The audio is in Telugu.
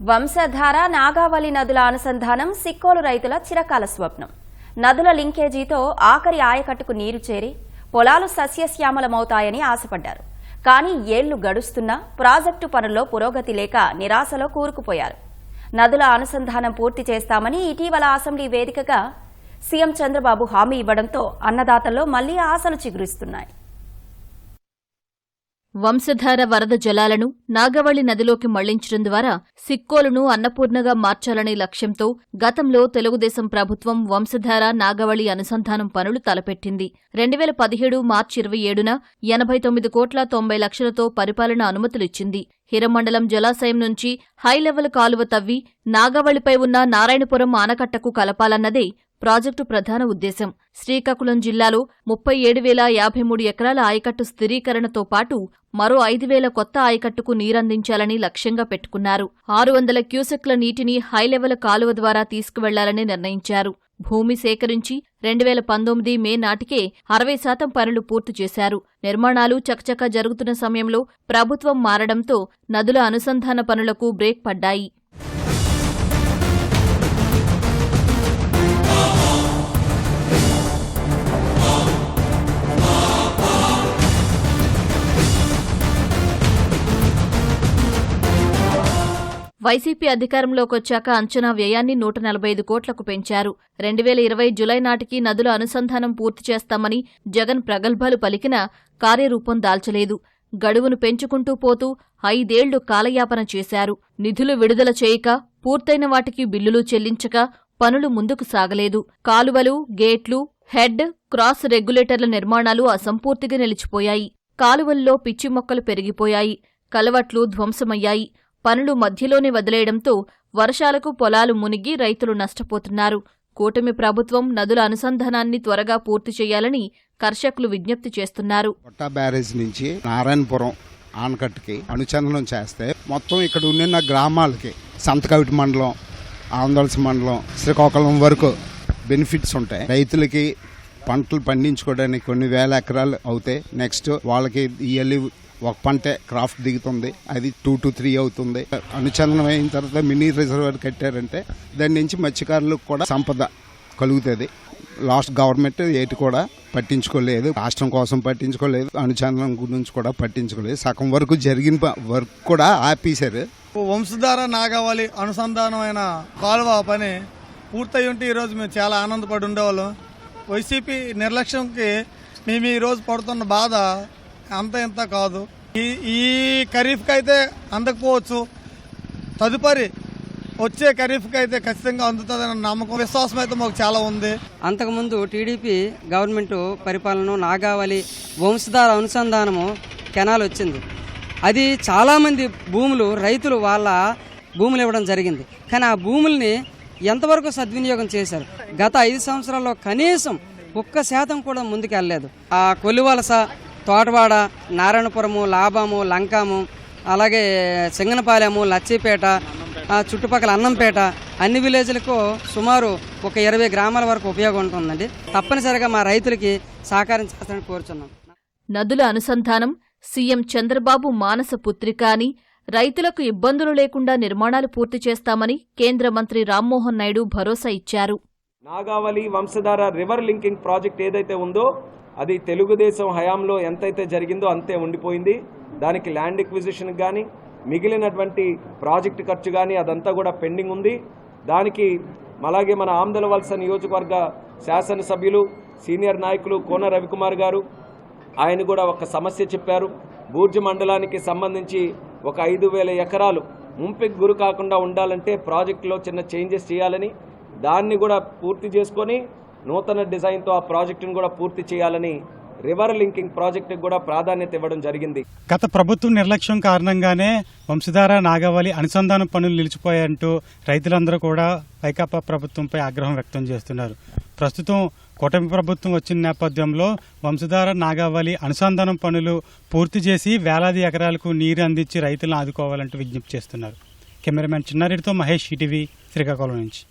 వంశధార నాగావళి నదుల అనుసంధానం సిక్కోలు రైతుల చిరకాల స్వప్నం. నదుల లింకేజీతో ఆఖరి ఆయకట్టుకు నీరు చేరి పొలాలు సస్యశ్యామలమవుతాయని ఆశపడ్డారు. కానీ ఏళ్ళు గడుస్తున్నా ప్రాజెక్టు పనుల్లో పురోగతి లేక నిరాశలో కూరుకుపోయారు. నదుల అనుసంధానం పూర్తి చేస్తామని ఇటీవల అసెంబ్లీ వేదికగా సీఎం చంద్రబాబు హామీ ఇవ్వడంతో అన్నదాతల్లో మళ్ళీ ఆశలు చిగురిస్తున్నాయి. వంశధార వరద జలాలను నాగవళి నదిలోకి మళ్ళించడం ద్వారా సిక్కోలును అన్నపూర్ణగా మార్చాలనే లక్ష్యంతో గతంలో తెలుగుదేశం ప్రభుత్వం వంశధార నాగవళి అనుసంధానం పనులు తలపెట్టింది. రెండు వేల పదిహేడు మార్చి ఇరవై ఏడున ఎనభై తొమ్మిది కోట్ల తొంభై లక్షలతో పరిపాలన అనుమతులిచ్చింది. హిరమండలం జలాశయం నుంచి హైలెవెల్ కాలువ తవ్వి నాగవళిపై ఉన్న నారాయణపురం ఆనకట్టకు కలపాలన్నదే ప్రాజెక్టు ప్రధాన ఉద్దేశం శ్రీకాకుళం జిల్లాలో ముప్పై ఏడు వేల యాభై మూడు ఎకరాల ఆయకట్టు స్థిరీకరణతో పాటు మరో ఐదు వేల కొత్త ఆయకట్టుకు నీరందించాలని లక్ష్యంగా పెట్టుకున్నారు. ఆరు వందల క్యూసెక్ల నీటిని హైలెవెల్ కాలువ ద్వారా తీసుకువెళ్ళాలని నిర్ణయించారు. భూమి సేకరించి రెండు వేల పంతొమ్మిది మే నాటికే అరవై శాతం పనులు పూర్తి చేశారు. నిర్మాణాలు చకచకా జరుగుతున్న సమయంలో ప్రభుత్వం మారడంతో నదుల అనుసంధాన పనులకు బ్రేక్ పడ్డాయి. వైసీపీ అధికారంలోకి వచ్చాక అంచనా వ్యయాన్ని నూట నలభై ఐదు కోట్లకు పెంచారు. రెండు వేల ఇరవై జులై నాటికి నదుల అనుసంధానం పూర్తి చేస్తామని జగన్ ప్రగల్భాలు పలికినా కార్యరూపం దాల్చలేదు. గడువును పెంచుకుంటూ పోతూ ఐదేళ్ళు కాలయాపన చేశారు. నిధులు విడుదల చేయక పూర్తయిన వాటికి బిల్లులు చెల్లించక పనులు ముందుకు సాగలేదు. కాలువలు గేట్లు హెడ్ క్రాస్ రెగ్యులేటర్ల నిర్మాణాలు అసంపూర్తిగా నిలిచిపోయాయి. కాలువల్లో పిచ్చి మొక్కలు పెరిగిపోయాయి. కలవట్లు ధ్వంసమయ్యాయి. పనులు మధ్యలోనే వదిలేయడంతో వర్షాలకు పొలాలు మునిగి రైతులు నష్టపోతున్నారు. కూటమి ప్రభుత్వం నదుల అనుసంధానాన్ని త్వరగా పూర్తి చేయాలని కర్షకులు విజ్ఞప్తి చేస్తున్నారు. కొట్ట బ్యారేజ్ నుంచి నారాయణపురం ఆనకట్టుకి అనుసంధానం చేస్తే మొత్తం ఇక్కడ ఉన్న గ్రామాలకి సంతకవిటి మండలం ఆందోళన మండలం శ్రీకాకుళం వరకు బెనిఫిట్స్ ఉంటాయి. రైతులకి పంటలు పండించుకోవడానికి కొన్ని వేల ఎకరాలు అవుతాయి నెక్స్ట్ వాళ్ళకి ఇయర్లీ ఒక పంటే క్రాఫ్ట్ దిగుతుంది. అది టూ టు త్రీ అవుతుంది. అనుచందనం అయిన తర్వాత మినీ రిజర్వర్ కట్టారంటే దాని నుంచి మత్స్యకారులకు కూడా సంపద కలుగుతుంది. లాస్ట్ గవర్నమెంట్ ఏటి కూడా పట్టించుకోలేదు. రాష్ట్రం కోసం పట్టించుకోలేదు. అనుచందనం గురించి కూడా పట్టించుకోలేదు. సగం వరకు జరిగిన వర్క్ కూడా ఆపేశారు. వంశధార నాగావళి అనుసంధానమైన కాలువ పని పూర్తయి ఉంటే ఈరోజు మేము చాలా ఆనందపడి ఉండేవాళ్ళం. వైసీపీ నిర్లక్ష్యంకి మేము ఈరోజు పడుతున్న బాధ అంత ఇంత కాదు. ఈ ఈ ఖరీఫ్కి అయితే అందకపోవచ్చు. తదుపరి వచ్చే ఖరీఫ్కి అయితే ఖచ్చితంగా అందుతుందన్న నమ్మకం విశ్వాసం అయితే మాకు చాలా ఉంది. అంతకుముందు టీడీపీ గవర్నమెంట్ పరిపాలన నాగావళి వంశధార అనుసంధానము కెనాల్ వచ్చింది. అది చాలామంది భూములు రైతులు వాళ్ళ భూములు ఇవ్వడం జరిగింది. కానీ ఆ భూముల్ని ఎంతవరకు సద్వినియోగం చేశారు? గత ఐదు సంవత్సరాల్లో కనీసం ఒక్క శాతం కూడా ముందుకు వెళ్ళలేదు ఆ కొలివలస తోటవాడ నారాయణపురము లాభము లంకాము అలాగే సింగనపాలెము లచ్చిపేట చుట్టుపక్కల అన్నంపేట అన్ని విలేజ్లకు సుమారు ఒక ఇరవై గ్రామాల వరకు ఉపయోగం ఉంటుందండి. తప్పనిసరిగా మా రైతులకి సహకారం చేస్తారని కోరుచున్నాం. నదుల అనుసంధానం సీఎం చంద్రబాబు మానస పుత్రిక అని రైతులకు ఇబ్బందులు లేకుండా నిర్మాణాలు పూర్తి చేస్తామని కేంద్ర మంత్రి రామ్మోహన్ నాయుడు భరోసా ఇచ్చారు. Nagavali Vamsadhara river linking project ఏదైతే ఉందో అది తెలుగుదేశం హయాంలో ఎంతైతే జరిగిందో అంతే ఉండిపోయింది. దానికి ల్యాండ్ ఎక్విజిషన్ కానీ మిగిలినటువంటి ప్రాజెక్ట్ ఖర్చు కానీ అదంతా కూడా పెండింగ్ ఉంది. దానికి అలాగే మన ఆమ్దల వలస నియోజకవర్గ శాసనసభ్యులు సీనియర్ నాయకులు కోన రవికుమార్ గారు ఆయన కూడా ఒక సమస్య చెప్పారు. బూర్జు మండలానికి సంబంధించి ఒక ఐదు వేల ఎకరాలు ముంపికి గురి కాకుండా ఉండాలంటే ప్రాజెక్టులో చిన్న చేంజెస్ చేయాలని దాన్ని కూడా పూర్తి చేసుకొని నూతన డిజైన్తో ఆ ప్రాజెక్టును కూడా పూర్తి చేయాలని రివర్ లింకింగ్ ప్రాజెక్టుకు కూడా ప్రాధాన్యత ఇవ్వడం జరిగింది. గత ప్రభుత్వం నిర్లక్ష్యం కారణంగానే వంశధార నాగవళి అనుసంధాన పనులు నిలిచిపోయాయంటూ రైతులందరూ కూడా వైకాపా ప్రభుత్వంపై ఆగ్రహం వ్యక్తం చేస్తున్నారు. ప్రస్తుతం కూటమి ప్రభుత్వం వచ్చిన నేపథ్యంలో వంశధార నాగావళి అనుసంధానం పనులు పూర్తి చేసి వేలాది ఎకరాలకు నీరు అందించి రైతులను ఆదుకోవాలంటూ విజ్ఞప్తి చేస్తున్నారు. కెమెరామెన్ చిన్నారెడ్డితో మహేష్ ఈటీవీ శ్రీకాకుళం నుంచి.